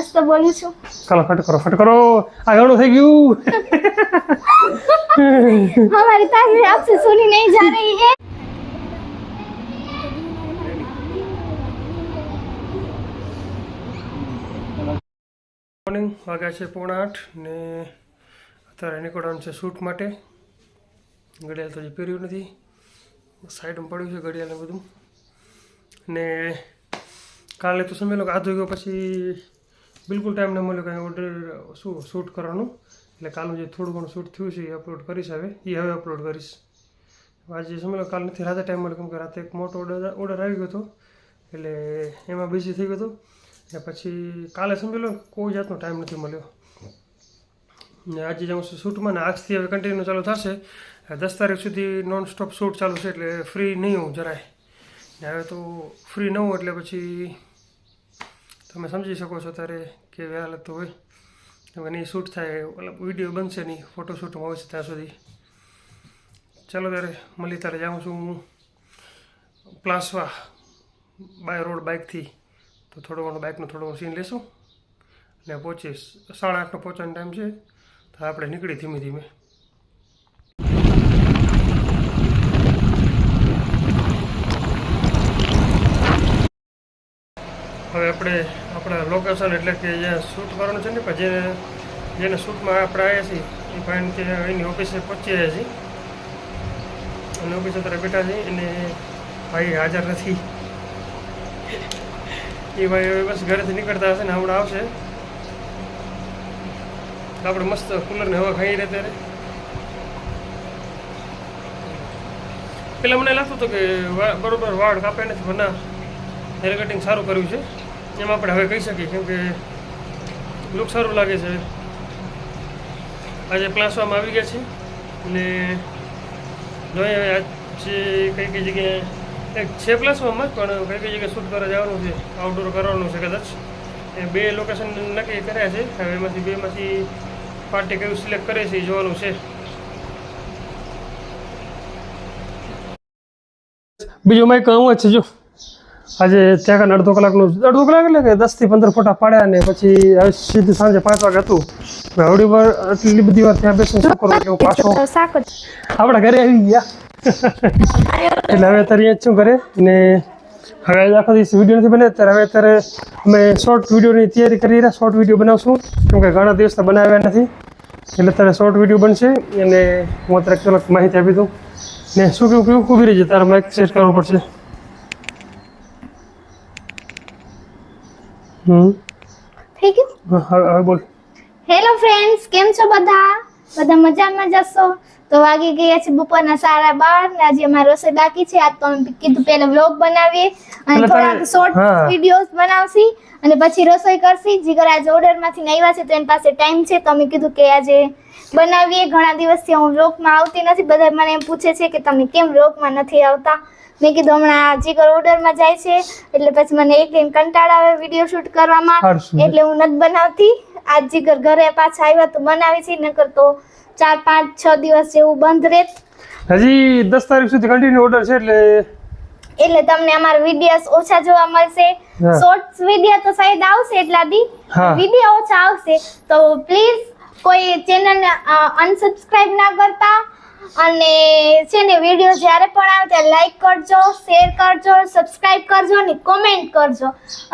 મસ્ત બોલું છું ચાલો ફટ કરો ફટ કરો આ ઘણું થઈ ગયું हमारी तारीफ आपसे सुनी नहीं जा रही है મોર્નિંગ વાગ્યા છે પોણા આઠ ને અત્યારે નીકળવાનું છે શૂટ માટે ઘડિયાળ તો હજી પહેર્યું નથી સાઈડમાં પડ્યું છે ઘડિયાળ ને બધું ને કાલે તો સમય લોકો આધો ગયો પછી બિલકુલ ટાઈમ ન મળ્યો કાંઈ ઓર્ડર શું શૂટ કરવાનું. એટલે કાલનું જે થોડું ઘણું શૂટ થયું છે એ અપલોડ કરીશ હવે. એ હવે અપલોડ કરીશ. આજે સમજો કાલ નથી, રાતે ટાઈમ મળ્યો કેમ કે રાતે એક મોટો ઓર્ડર ઓર્ડર આવી ગયો હતો. એટલે એમાં બિઝી થઈ ગયો હતો. ને પછી કાલે સમજી લો, કોઈ જાતનો ટાઈમ નથી મળ્યો. ને આજે જાઉં છું શૂટમાં ને આજથી હવે કન્ટિન્યુ ચાલુ થશે. દસ તારીખ સુધી નોન સ્ટોપ શૂટ ચાલુ છે, એટલે ફ્રી નહીં હોઉં જરાય. ને હવે તો ફ્રી ન હોઉં, એટલે પછી તમે સમજી શકો છો ત્યારે કેવી હાલત તો હોય. કે નહીં શૂટ થાય, મતલબ વીડિયો બનશે નહીં ફોટોશૂટમાં હોય છે ત્યાં સુધી. ચાલો ત્યારે મળી ત્યારે જાઉં છું હું પ્લાસવા બાય રોડ બાઇકથી તો થોડો ઘણો બાઇકનો થોડો ઘણો સીન લેશું. ને પહોંચીશ. સાડા આઠનો પહોંચવાનો ટાઈમ છે. તો આપણે નીકળી ધીમે ધીમે. હવે આપણે આપણા લોકેશન એટલે કે જે શૂટ કરવાનું છે ને પણ જે જેને શૂટમાં આપણે આવ્યા છીએ એ ભાઈને ત્યાં એની ઓફિસે પહોંચી રહ્યા છીએ. અને ઓફિસે અત્યારે બેઠા છીએ અને ભાઈ હાજર નથી. એ ભાઈ હવે બસ ઘરેથી નીકળતા હશે ને હમણાં આવશે. આપણે મસ્ત કુલરને હવા ખાઈ રહે ત્યારે પેલા મને લાગતું હતું કે બરોબર વાળ કાપે નથી, પણ ના હેર કટિંગ સારું કર્યું છે. એમાં આપણે હવે કહી શકીએ, કેમ કે લુક સારું લાગે છે. આજે પ્લાસવામાં આવી ગયા છે અને જોઈએ હવે આજે કઈ કઈ જગ્યાએ, એક છે પ્લાસવામાં જ પણ કઈ કઈ જગ્યાએ શૂટ કરવા જવાનું છે આઉટડોર કરવાનું છે કદાચ. એ બે લોકેશન નક્કી કર્યા છે, હવે એમાંથી બેમાંથી પાર્ટી કયું સિલેક્ટ કરે છે એ જોવાનું છે. બીજું માઇક હું જ છે, જો. આજે ત્યાં અડધો કલાકનું અડધો કલાક એટલે કે દસથી પંદર ફોટા પાડ્યા ને પછી સીધું સાંજે પાંચ વાગે હતું. હવે હવડી વાર એટલી બધી વાર ત્યાં બેસીને શું એટલે હું પાછો આપણા ઘરે આવી ગયા. એટલે હવે અત્યારે અહીંયા શું કરે ને હવે આખો દિવસ વીડિયો નથી બને ત્યારે હવે અત્યારે અમે શોર્ટ વિડીયોની તૈયારી કરી રહ્યા. શોર્ટ વીડિયો બનાવશું. કેમ કે ઘણા દિવસ બનાવ્યા નથી. એટલે અત્યારે શોર્ટ વીડિયો બનશે અને હું અત્યારે ચલો માહિતી આપી દઉં. ને શું કેવું કેવું ઊભી રહી છે તારે માઇક સેટ કરવું પડશે. હમ. થઈ ગયું હવે બોલ. હેલો ફ્રેન્ડ્સ કેમ છો બધા? બધા મજામાં જશો તો વાગી ગયા છે બપોરના સારા બાર ને આજે અમારે રસોઈ બાકી છે. આજ તો અમે કીધું પહેલા વ્લોગ બનાવીએ અને થોડાક શોર્ટ વિડીયોઝ બનાવશી અને પછી રસોઈ કરશી. જીગર આજે ઓર્ડરમાંથી આવ્યા છે તો એની પાસે ટાઈમ છે. તો અમે કીધું કે આજે બનાવીએ. ઘણા દિવસથી હું વ્લોગમાં આવતી નથી. બધા મને એમ પૂછે છે કે તમે કેમ વ્લોગમાં નથી આવતા? મેં કીધું હમણાં જીગર ઓર્ડરમાં જાય છે એટલે પછી મને એક દિન કંટાળ આવે વીડિયો શૂટ કરવામાં. એટલે હું નથી બનાવતી. આજ જીગર ઘરે પાછા આવ્યા તો બનાવી છે નકર તો ચાર પાંચ છ દિવસ જેવું બંધ રહેત હજી દસ તારીખ સુધી કન્ટિન્યુ ઓર્ડર છે એટલે એટલે તમને અમારા વીડિયો ઓછા જોવા મળશે. શોર્ટ્સ વીડિયો તો સાઈડ આવશે એટલા દી વીડિયો ઓછા આવશે. તો પ્લીઝ કોઈ ચેનલ અનસબસ્ક્રાઇબ ના કરતા. અને છે ને વીડિયો જ્યારે પણ આવે ત્યારે લાઈક કરજો શેર કરજો સબસ્ક્રાઇબ કરજો અને કોમેન્ટ કરજો.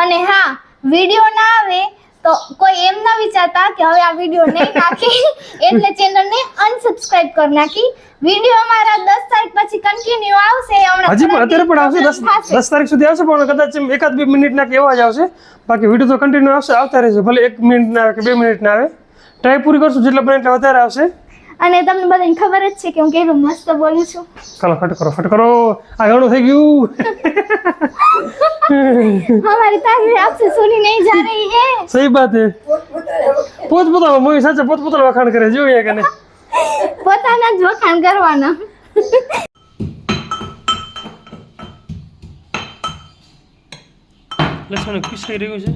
અને હા વીડિયો ના આવે તો કોઈ એમ ના વિચારતા કે હવે આ વીડિયો નહીં નાખી એટલે ચેનલને અનસબસ્ક્રાઇબ કરી નાખી. વીડિયો અમારા દસ તારીખ પછી કન્ટિન્યુ આવશે હમણાં હજી પણ અત્યારે પણ આવશે દસ થશે. દસ તારીખ સુધી આવશે પણ કદાચ એકાદ બે મિનિટના કે કેવા જ આવશે. બાકી વીડિયો તો કન્ટિન્યુ આવશે આવતા રહેશે ભલે એક મિનિટ ના આવે કે બે મિનિટ ના આવે. ટ્રાય પૂરી કરશું જેટલા બને એટલા વધારે આવશે. અને તમને બધાને ખબર જ છે કે હું કેટલું મસ્ત બોલું છું. ચાલો ફટ કરો ફટ કરો. આ ઘણું થઈ ગયું. હમારી તાકીર આપસે સુની નહીં જા રહી હે. સહી બાત હે પોત પોતાનો મૂવી સાચે પોત પોતાનો વખાણ કરે જોઈએ કે નહીં? પોતાના જ વખાણ કરવાના. લસણ પીસાઈ રહ્યું છે.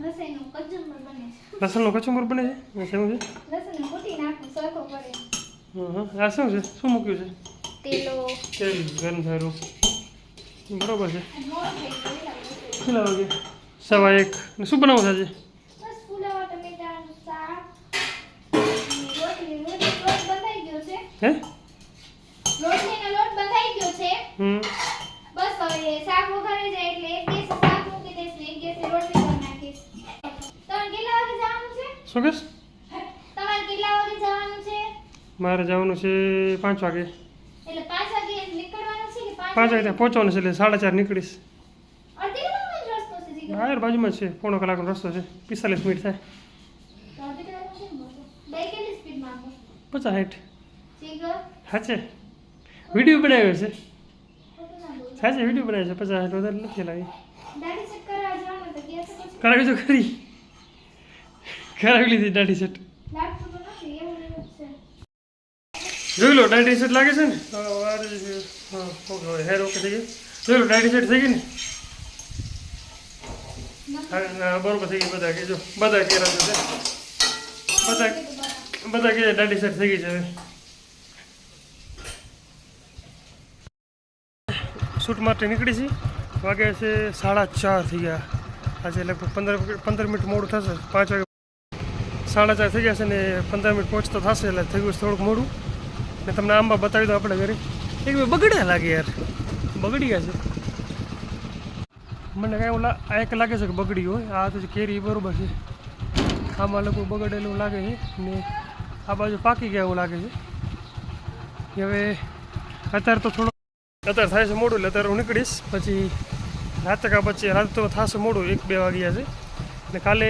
લસણનું કચુંબર બને છે લસણનું કચુંબર બને છે શું છે લસણ કૂટી નાખું સરખો પડે હા આ શું છે શું મૂક્યું છે તેલો તેલ ગરમ સારું બરોબર છે કેટલા વાગે સવા એક ને શું બનાવવું થશે હે રોટલીનો લોટ બંધાઈ ગયો છે હમ બસ હવે શાક વઘારી જાય એટલે શું કહેશ તમારે કેટલા વાગે જવાનું છે? મારે જવાનું છે પાંચ વાગે. એટલે પાંચ વાગે નીકળવાનું છે કે પાંચ વાગે પહોંચવાનું છે એટલે સાડા ચાર નીકળીશ. બહાર બાજુમાં છે પોણો કલાકનો રસ્તો છે પિસ્તાલીસ મિનિટ થાય. પચાસ સાઠ સાચે. વીડિયો બનાવ્યો છે. સાચે વીડિયો બનાવ્યો છે પચાસ હેઠ વધારે નથી લાવી. કરાવી તો ખરી. કરાવી લીધી દાઢી સેટ જ જોઈ લો દાઢી સેટ લાગે છે ને? હા, જ ઓકે હેર ઓકે થઈ ગયું જોઈ લો દાઢી સેટ થઈ ગઈ ને? બરોબર થઈ ગઈ બધા કહેજો. બધા કેરા છે બધા. બધા કે દાઢી સેટ થઈ ગઈ છે શૂટ માટે નીકળી છે. વાગે છે સાડા ચાર થઈ ગયા. આજે લગભગ પંદર પંદર મિનિટ મોડું થશે. પાંચ વાગે સાડા ચાર થઈ છે ને પંદર મિનિટ પહોંચતો થશે એટલે થઈ ગયું થોડુંક મોડું. ને તમને આંબા બતાવી દો આપણે ઘરે. એક બે બગડ્યા લાગે યાર. બગડી ગયા છે. મને કાંઈ એવું આ એક લાગે છે કે બગડી હોય. આ તો કેરી બરાબર છે. આમાં લોકો બગડેલું લાગે છે ને આ બાજુ પાકી ગયા એવું લાગે છે. હવે અત્યારે તો થોડું અત્યારે થાય છે મોડું, એટલે અત્યારે હું નીકળીશ. પછી રાતે કા પછી રાત તો થશે મોડું, એક બે વાગ્યા છે. ને કાલે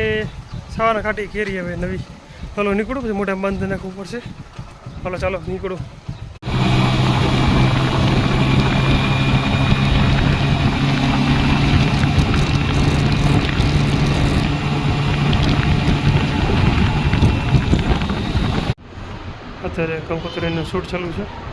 સવારના કાઢી કેરી હવે નવી. ચાલો નીકળું પછી મોટા બંધ નાખવું પડશે. ચાલો ચાલો, નીકળું. અત્યારે કંકોત્રીનું શૂટ ચાલુ છે.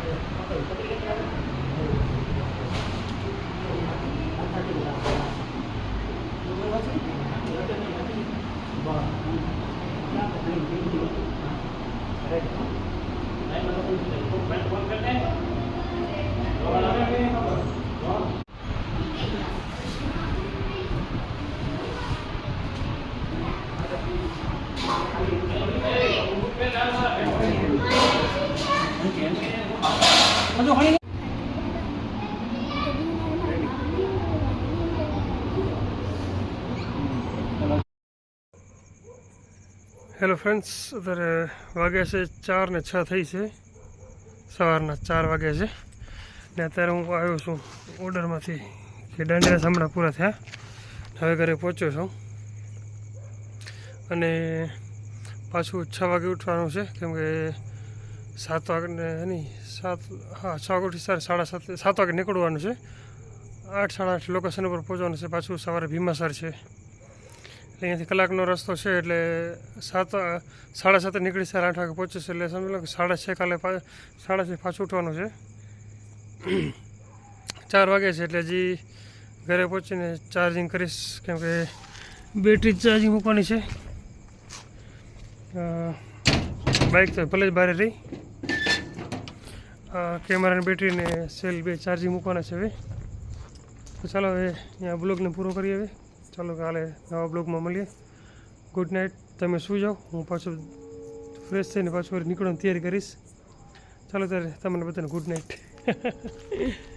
હેલો ફ્રેન્ડ્સ, અત્યારે વાગ્યા છે ચાર ને છ થઈ છે. સવારના ચાર વાગ્યા છે. ને અત્યારે હું આવ્યો છું ઓર્ડરમાંથી, કે દાંડિયા હમણાં પૂરા થયા. હવે ઘરે પહોંચ્યો છું. અને પાછું છ વાગે ઉઠવાનું છે. કેમ કે સાત વાગે નહીં સાત, હા, છ વાગે ઉઠી સાડા સાત સાત વાગે નીકળવાનું છે. આઠ, સાડા આઠ લોકેશન ઉપર પહોંચવાનું છે. પાછું સવારે ભીમાસર છે. અહીંયાથી કલાકનો રસ્તો છે એટલે સાત, સાડા સાતે નીકળી સાડા આઠ વાગે પહોંચે છે. એટલે સમજી લો કે સાડા છ કાલે સાડા છ પાછું ઉઠવાનું છે. ચાર વાગે છે એટલે હજી ઘરે પહોંચીને ચાર્જિંગ કરીશ. કેમ કે બેટરી ચાર્જિંગ મૂકવાની છે. બાઇક તો ભલે જ ભારે રહી. કેમેરાની બેટરીને સેલ બે ચાર્જિંગ મૂકવાના છે હવે. તો ચાલો હવે અહીંયા બ્લોગને પૂરો કરીએ હવે. ચાલો કાલે નવા બ્લોગમાં મળીએ. ગુડ નાઇટ તમે સુઈ જાઓ. હું પાછું ફ્રેશ થઈને પાછું નીકળવાની તૈયારી કરીશ. ચાલો ત્યારે તમને બધાને ગુડ નાઇટ